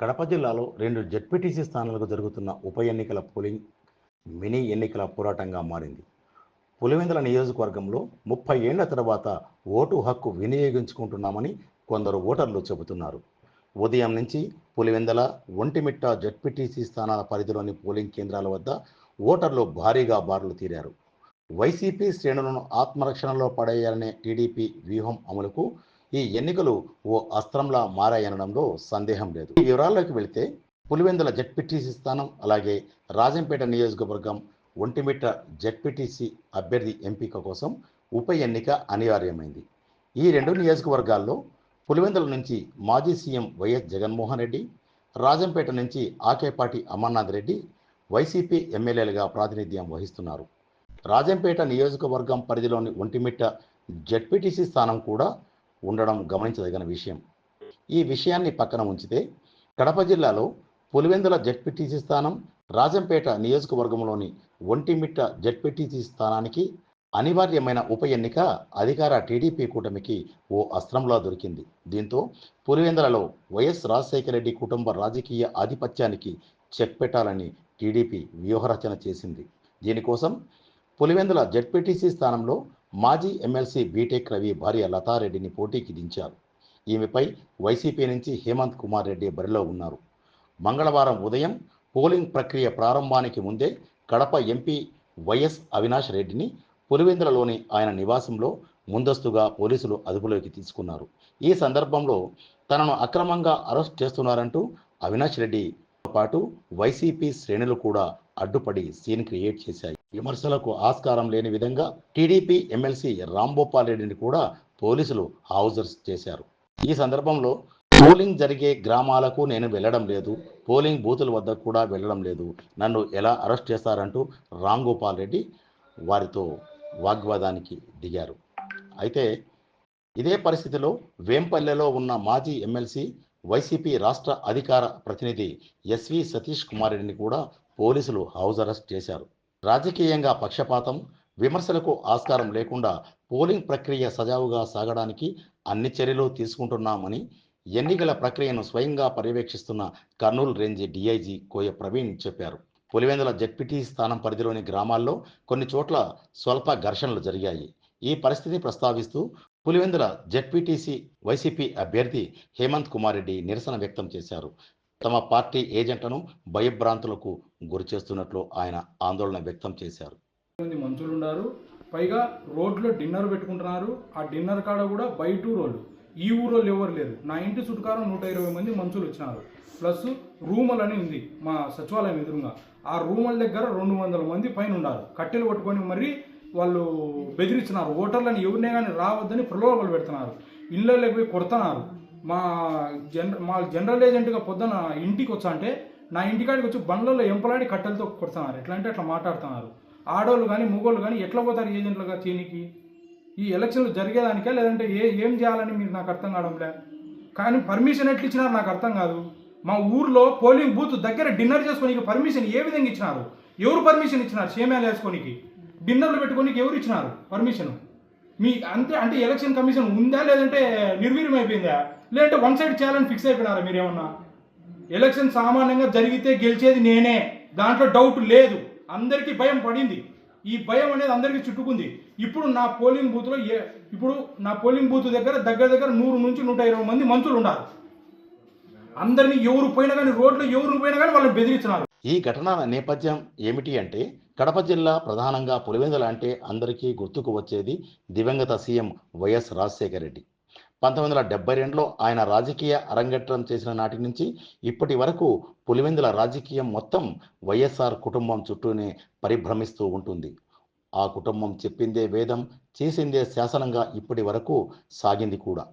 కడప జిల్లాలో రెండు జెడ్పీటీసీ స్థానాలకు జరుగుతున్న ఉప ఎన్నికల పోలింగ్ మినీ ఎన్నికల పోరాటంగా మారింది. పులివెందుల నియోజకవర్గంలో ముప్పై ఏళ్ళ తర్వాత ఓటు హక్కు వినియోగించుకుంటున్నామని కొందరు ఓటర్లు చెబుతున్నారు. ఉదయం నుంచి పులివెందల ఒంటిమిట్ట జడ్పీటీసీ స్థానాల పరిధిలోని పోలింగ్ కేంద్రాల వద్ద ఓటర్లు భారీగా బారులు తీరారు. వైసీపీ శ్రేణులను ఆత్మరక్షణలో పడేయాలనే టీడీపీ వ్యూహం అమలుకు ఈ ఎన్నికలు ఓ అస్త్రంలా మారాయనడంలో సందేహం లేదు. ఈ వివరాల్లోకి వెళితే పులివెందుల జెడ్పీటీసీ స్థానం అలాగే రాజంపేట నియోజకవర్గం ఒంటిమిట్ట జెడ్పీటీసీ అభ్యర్థి ఎంపిక కోసం ఉప ఎన్నిక అనివార్యమైంది. ఈ రెండు నియోజకవర్గాల్లో పులివెందుల నుంచి మాజీ సీఎం వైఎస్ జగన్మోహన్ రెడ్డి రాజంపేట నుంచి ఆకేపాటి అమర్నాథ్ రెడ్డి వైసీపీ ఎమ్మెల్యేలుగా ప్రాతినిధ్యం వహిస్తున్నారు. రాజంపేట నియోజకవర్గం పరిధిలోని ఒంటిమిట్ట జెడ్పీటీసీ స్థానం కూడా ఉండడం గమనించదగిన విషయం. ఈ విషయాన్ని పక్కన ఉంచితే కడప జిల్లాలో పులివెందుల జడ్పీటీసీ స్థానం రాజంపేట నియోజకవర్గంలోని ఒంటిమిట్ట జడ్పీటీసీ స్థానానికి అనివార్యమైన ఉప ఎన్నిక అధికార టీడీపీ కూటమికి ఓ అస్త్రంలా దొరికింది. దీంతో పులివెందులలో వైఎస్ రాజశేఖర రెడ్డి కుటుంబ రాజకీయ ఆధిపత్యానికి చెక్ పెట్టాలని టీడీపీ వ్యూహరచన చేసింది. దీనికోసం పులివెందుల జడ్పీటీసీ స్థానంలో మాజీ ఎమ్మెల్సీ బీటెక్ రవి భార్య లతారెడ్డిని పోటీకి దించారు. ఈమెపై వైసీపీ నుంచి హేమంత్ కుమార్ రెడ్డి బరిలో ఉన్నారు. మంగళవారం ఉదయం పోలింగ్ ప్రక్రియ ప్రారంభానికి ముందే కడప ఎంపీ వైఎస్ అవినాష్ రెడ్డిని పులివెందులలోని ఆయన నివాసంలో ముందస్తుగా పోలీసులు అదుపులోకి తీసుకున్నారు. ఈ సందర్భంలో తనను అక్రమంగా అరెస్ట్ చేస్తున్నారంటూ అవినాష్ రెడ్డి. పాటు వైసీపీ శ్రేణులు కూడా అడ్డుపడి సీన్ క్రియేట్ చేశాయి. విమర్శలకు ఆస్కారం లేని విధంగా టీడీపీ ఎమ్మెల్సీ రాంభూపాల్ రెడ్డిని కూడా పోలీసులు హౌజర్స్ చేశారు. ఈ సందర్భంలో పోలింగ్ జరిగే గ్రామాలకు నేను వెళ్ళడం లేదు. పోలింగ్ బూతుల వద్ద కూడా వెళ్ళడం లేదు. నన్ను ఎలా అరెస్ట్ చేస్తారంటూ రామ్ గోపాల్ రెడ్డి వారితో వాగ్వాదానికి దిగారు. అయితే ఇదే పరిస్థితిలో వేంపల్లెలో ఉన్న మాజీ ఎమ్మెల్సీ వైసీపీ రాష్ట్ర అధికార ప్రతినిధి ఎస్వి సతీష్ కుమార్ రెడ్డిని కూడా పోలీసులు హౌస్ అరెస్ట్ చేశారు. రాజకీయంగా పక్షపాతం విమర్శలకు ఆస్కారం లేకుండా పోలింగ్ ప్రక్రియ సజావుగా సాగడానికి అన్ని చర్యలు తీసుకుంటున్నామని ఎన్నికల ప్రక్రియను స్వయంగా పర్యవేక్షిస్తున్న కర్నూలు రేంజ్ డీఐజీ కోయ ప్రవీణ్ చెప్పారు. పులివెందుల జడ్పీటీ స్థానం పరిధిలోని గ్రామాల్లో కొన్ని చోట్ల స్వల్ప ఘర్షణలు జరిగాయి. ఈ పరిస్థితి ప్రస్తావిస్తూ పులివెందుల జడ్పీటీసీ వైసీపీ అభ్యర్థి హేమంత్ కుమార్ రెడ్డి నిరసన వ్యక్తం చేశారు. తమ పార్టీ ఏజెంట్లను భయభ్రాంతులకు గురి చేస్తున్నట్లు ఆయన ఆందోళన వ్యక్తం చేశారు. మంత్రులు ఉన్నారు. పైగా రోడ్లో డిన్నర్ పెట్టుకుంటున్నారు. ఆ డిన్నర్ కాడ కూడా బయట ఊరోళ్ళు. ఈ ఊరోళ్ళు ఎవరు లేరు. నా ఇంటి చుట్టుకారం నూట ఇరవై మంది మంచులు వచ్చినారు. ప్లస్ రూమల్ అని ఉంది మా సచివాలయం ఎదురుగా. ఆ రూముల దగ్గర రెండు వందల మంది పైన ఉన్నారు. కట్టెలు పట్టుకొని మరి వాళ్ళు బెదిరించినారు ఓటర్లను ఎవరినే కానీ రావద్దని ప్రలోభాలు పెడుతున్నారు. ఇళ్ళలోకి పోయి కొడుతున్నారు. మా జన మా జనరల్ ఏజెంట్గా పొద్దున ఇంటికి వచ్చా అంటే నా ఇంటికాడికి వచ్చి బండ్లలో ఎంపలాడి కట్టెలతో కొడుతున్నారు. ఎట్లా అంటే అట్లా మాట్లాడుతున్నారు. ఆడవాళ్ళు కానీ మగోళ్ళు కానీ ఎట్లా పోతారు ఏజెంట్లుగా చీనికి? ఈ ఎలక్షన్లు జరిగేదానికే? లేదంటే ఏ ఏం చేయాలని మీరు నాకు అర్థం కావడంలే కానీ పర్మిషన్ ఎట్లా ఇచ్చినారు నాకు అర్థం కాదు. మా ఊర్లో పోలింగ్ బూత్ దగ్గర డిన్నర్ చేసుకోనికి పర్మిషన్ ఏ విధంగా ఇచ్చినారు? ఎవరు పర్మిషన్ ఇచ్చినారు? సేమ్యాలు వేసుకోనికి. డిన్నర్లు పెట్టుకోనికి ఎవరు ఇచ్చినారు? పర్మిషన్ మీ అంతే అంటే ఎలక్షన్ కమిషన్ ఉందా లేదంటే నిర్వీర్యం అయిపోయిందా లేదంటే వన్ సైడ్ చేయాలని ఫిక్స్ అయిపోయినారా మీరేమన్నా? ఎలక్షన్ సామాన్యంగా జరిగితే గెలిచేది నేనే. దాంట్లో డౌట్ లేదు. అందరికీ భయం పడింది. ఈ భయం అనేది అందరికీ చుట్టుకుంది. ఇప్పుడు నా పోలింగ్ బూత్లో ఏ ఇప్పుడు నా పోలింగ్ బూత్ దగ్గర దగ్గర దగ్గర నూరు నుంచి నూట ఇరవై మంది మంత్రులు ఉన్నారు అందరినీ ఎవరు పోయినా కానీ రోడ్లో ఎవరు పోయినా కానీ వాళ్ళని బెదిరించినారు. ఈ ఘటన నేపథ్యం ఏమిటి అంటే కడప జిల్లా ప్రధానంగా పులివెందుల అంటే అందరికీ గుర్తుకు వచ్చేది దివంగత సీఎం వైఎస్ రాజశేఖర రెడ్డి. పంతొమ్మిది వందల డెబ్బై రెండులో ఆయన రాజకీయ అరంగేట్రం చేసిన నాటి నుంచి ఇప్పటి వరకు పులివెందుల రాజకీయం మొత్తం వైఎస్ఆర్ కుటుంబం చుట్టూనే పరిభ్రమిస్తూ ఉంటుంది. ఆ కుటుంబం చెప్పిందే వేదం చేసిందే శాసనంగా ఇప్పటి వరకు సాగింది కూడా.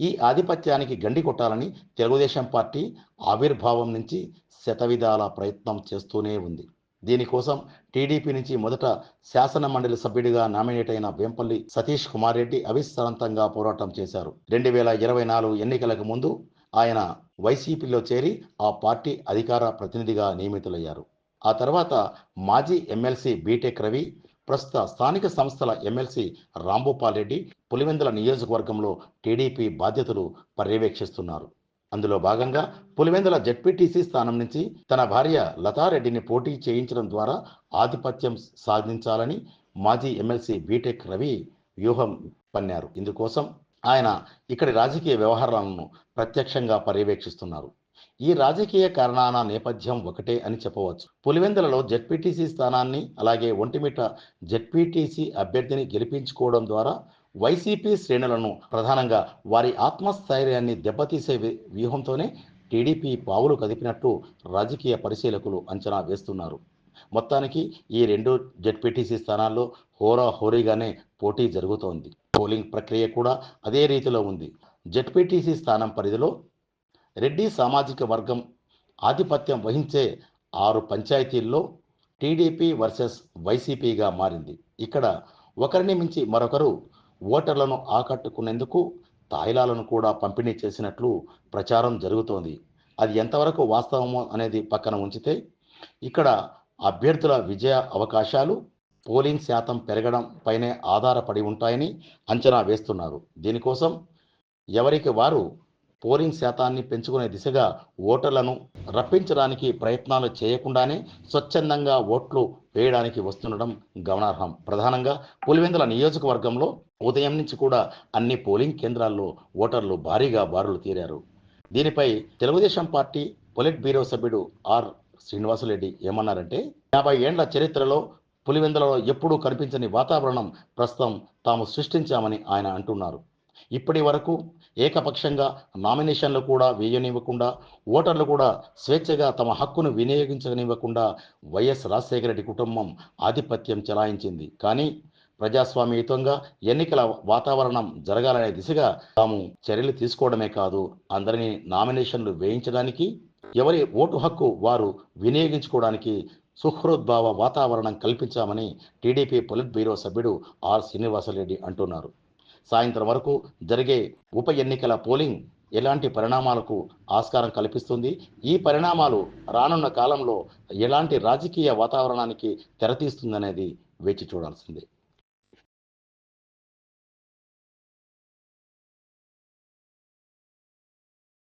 ఈ ఆధిపత్యానికి గండి కొట్టాలని తెలుగుదేశం పార్టీ ఆవిర్భావం నుంచి శతవిధాల ప్రయత్నం చేస్తూనే ఉంది. దీనికోసం టీడీపీ నుంచి మొదట శాసన మండలి సభ్యుడిగా నామినేట్ అయిన వేంపల్లి సతీష్ కుమార్ రెడ్డి అవిశ్రాంతంగా పోరాటం చేశారు. రెండు వేల ఇరవై నాలుగు ఎన్నికలకు ముందు ఆయన వైసీపీలో చేరి ఆ పార్టీ అధికార ప్రతినిధిగా నియమితులయ్యారు. ఆ తర్వాత మాజీ ఎమ్మెల్సీ బీటెక్ రవి ప్రస్తుత స్థానిక సంస్థల ఎమ్మెల్సీ రాంభూపాల్ రెడ్డి పులివెందుల నియోజకవర్గంలో టీడీపీ బాధ్యతలు పర్యవేక్షిస్తున్నారు. అందులో భాగంగా పులివెందుల జడ్పీటీసీ స్థానం నుంచి తన భార్య లతారెడ్డిని పోటీ చేయించడం ద్వారా ఆధిపత్యం సాధించాలని మాజీ ఎమ్మెల్సీ బీటెక్ రవి వ్యూహం పన్నారు. ఇందుకోసం ఆయన ఇక్కడి రాజకీయ వ్యవహారాలను ప్రత్యక్షంగా పర్యవేక్షిస్తున్నారు. ఈ రాజకీయ కారణాల నేపథ్యం ఒకటే అని చెప్పవచ్చు. పులివెందులలో జెడ్పీటీసీ స్థానాన్ని అలాగే ఒంటిమిట జెడ్పీటీసీ అభ్యర్థిని గెలిపించుకోవడం ద్వారా వైసీపీ శ్రేణులను ప్రధానంగా వారి ఆత్మస్థైర్యాన్ని దెబ్బతీసే వ్యూహంతోనే వ్యూహంతోనే టీడీపీ పావులు కదిపినట్టు రాజకీయ పరిశీలకులు అంచనా వేస్తున్నారు. మొత్తానికి ఈ రెండు జెడ్పీటీసీ స్థానాల్లో హోరా హోరీగానే పోటీ జరుగుతోంది. పోలింగ్ ప్రక్రియ కూడా అదే రీతిలో ఉంది. జెడ్పీటీసీ స్థానం పరిధిలో రెడ్డి సామాజిక వర్గం ఆధిపత్యం వహించే ఆరు పంచాయతీల్లో టీడీపీ వర్సెస్ వైసీపీగా మారింది. ఇక్కడ ఒకరిని మించి మరొకరు ఓటర్లను ఆకట్టుకునేందుకు తాయిలాలను కూడా పంపిణీ చేసినట్లు ప్రచారం జరుగుతోంది. అది ఎంతవరకు వాస్తవమో అనేది పక్కన ఉంచితే ఇక్కడ అభ్యర్థుల విజయ అవకాశాలు పోలింగ్ శాతం పెరగడం పైనే ఆధారపడి ఉంటాయని అంచనా వేస్తున్నారు. దీనికోసం ఎవరికి వారు పోలింగ్ శాతాన్ని పెంచుకునే దిశగా ఓటర్లను రప్పించడానికి ప్రయత్నాలు చేయకుండానే స్వచ్ఛందంగా ఓట్లు వేయడానికి వస్తుండడం గమనార్హం. ప్రధానంగా పులివెందుల నియోజకవర్గంలో ఉదయం నుంచి కూడా అన్ని పోలింగ్ కేంద్రాల్లో ఓటర్లు భారీగా బారులు తీరారు. దీనిపై తెలుగుదేశం పార్టీ పొలిట్ బ్యూరో సభ్యుడు ఆర్. శ్రీనివాసరెడ్డి ఏమన్నారంటే యాభై ఏండ్ల చరిత్రలో పులివెందులలో ఎప్పుడూ కనిపించని వాతావరణం ప్రస్తుతం తాము సృష్టించామని ఆయన అంటున్నారు. ఇప్పటి వరకు ఏకపక్షంగా నామినేషన్లు కూడా వేయనివ్వకుండా ఓటర్లు కూడా స్వేచ్ఛగా తమ హక్కును వినియోగించనివ్వకుండా వైఎస్ రాజశేఖర రెడ్డి కుటుంబం ఆధిపత్యం చెలాయించింది. కానీ ప్రజాస్వామ్యయుతంగా ఎన్నికల వాతావరణం జరగాలనే దిశగా తాము చర్యలు తీసుకోవడమే కాదు అందరినీ నామినేషన్లు వేయించడానికి ఎవరి ఓటు హక్కు వారు వినియోగించుకోవడానికి సుహృద్భావ వాతావరణం కల్పించామని టీడీపీ పొలిట్ బ్యూరో సభ్యుడు ఆర్ శ్రీనివాసరెడ్డి అంటున్నారు. సాయంత్రం వరకు జరిగే ఉప ఎన్నికల పోలింగ్ ఎలాంటి పరిణామాలకు ఆస్కారం కల్పిస్తుంది? ఈ పరిణామాలు రానున్న కాలంలో ఎలాంటి రాజకీయ వాతావరణానికి తెరతీస్తుందనేది వేచి చూడాల్సిందే.